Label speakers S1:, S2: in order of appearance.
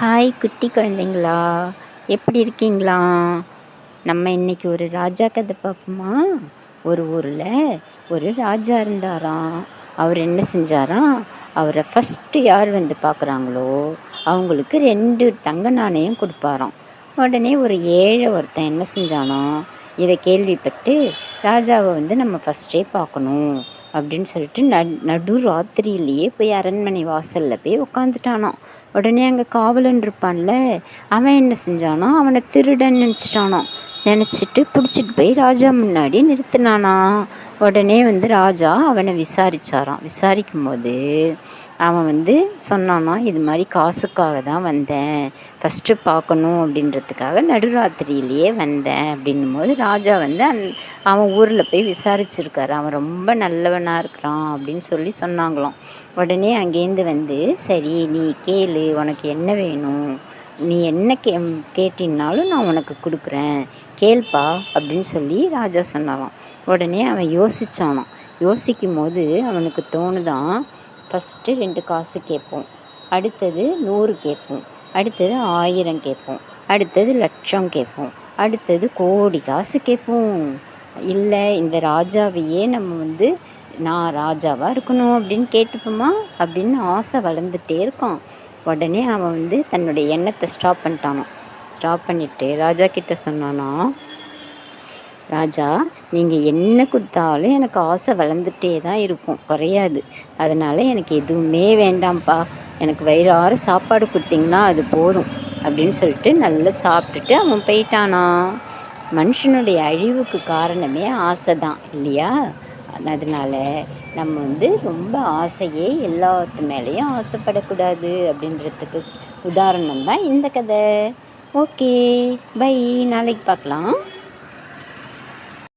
S1: Hi குட்டி குழந்தைங்களா? எப்படி இருக்கீங்களா? நம்ம இன்றைக்கி ஒரு ராஜா கதை பார்ப்போமா? ஒரு ஊரில் ஒரு ராஜா இருந்தாராம். அவர் என்ன செஞ்சாராம் அவரை ஃபஸ்ட்டு யார் வந்து பார்க்குறாங்களோ அவங்களுக்கு ரெண்டு தங்க நாணயம் கொடுப்பாராம். உடனே ஒரு ஏழை ஒருத்தன் என்ன செஞ்சானோ இதை கேள்விப்பட்டு ராஜாவை வந்து நம்ம ஃபஸ்ட்டே பார்க்கணும். அப்படின்னு சொல்லிட்டு நட் நடு ராத்திரியிலேயே போய் அரண்மனை வாசலில் போய் உட்காந்துட்டானோ உடனே அங்கே காவலன் இருப்பான்ல அவன் என்ன செஞ்சானோ அவனை திருடன் நினச்சிட்டானோ. நினச்சிட்டு பிடிச்சிட்டு போய் ராஜா முன்னாடி நிறுத்தினானா. உடனே வந்து ராஜா அவனை விசாரிச்சாராம். விசாரிக்கும் போது அவன் வந்து சொன்னான்னா இது மாதிரி காசுக்காக தான் வந்தேன். ஃபஸ்ட்டு பார்க்கணும் அப்படின்றதுக்காக நடுராத்திரியிலேயே வந்தேன் அப்படின்னும் போது ராஜா வந்து அந் அவன் ஊரில் போய் விசாரிச்சிருக்காரு. அவன் ரொம்ப நல்லவனாக இருக்கிறான் அப்படின்னு சொல்லி சொன்னாங்களாம். உடனே அங்கேருந்து வந்து சரி நீ கேளு உனக்கு என்ன வேணும்? நீ என்ன கே கேட்டின்னாலும் நான் உனக்கு கொடுக்குறேன். கேள்ப்பா அப்படின்னு சொல்லி ராஜா சொன்னாராம். உடனே அவன் யோசித்தானான் யோசிக்கும் போது அவனுக்கு தோணுதான் ஃபஸ்ட்டு ரெண்டு காசு கேட்போம். அடுத்தது நூறு கேட்போம். அடுத்தது ஆயிரம் கேட்போம். அடுத்தது லட்சம் கேட்போம். அடுத்தது கோடி காசு கேட்போம். இல்லை இந்த ராஜாவையே நம்ம வந்து நான் ராஜாவாக இருக்கணும் அப்படின்னு கேட்டுப்போமா? அப்படின்னு ஆசை வளர்ந்துட்டே இருக்கான். உடனே அவன் வந்து தன்னுடைய எண்ணத்தை ஸ்டாப் பண்ணிட்டானான் ஸ்டாப் பண்ணிவிட்டு ராஜா கிட்ட சொன்னானா ராஜா நீங்கள் என்ன கொடுத்தாலும் எனக்கு ஆசை வளர்ந்துட்டே தான் இருக்கும். குறையாது. அதனால் எனக்கு எதுவுமே வேண்டாம்ப்பா. எனக்கு வயிறார சாப்பாடு கொடுத்தீங்கன்னா அது போதும் அப்படின்னு சொல்லிட்டு நல்லா சாப்பிட்டுட்டு அவன் போயிட்டானா. மனுஷனுடைய அழிவுக்கு காரணமே ஆசை தான் இல்லையா? அதனால் நம்ம வந்து ரொம்ப ஆசையே எல்லாத்து மேலேயும் ஆசைப்படக்கூடாது அப்படின்றதுக்கு உதாரணம் தான் இந்த கதை. Okay bye. நாளைக்கு பார்க்கலாம்.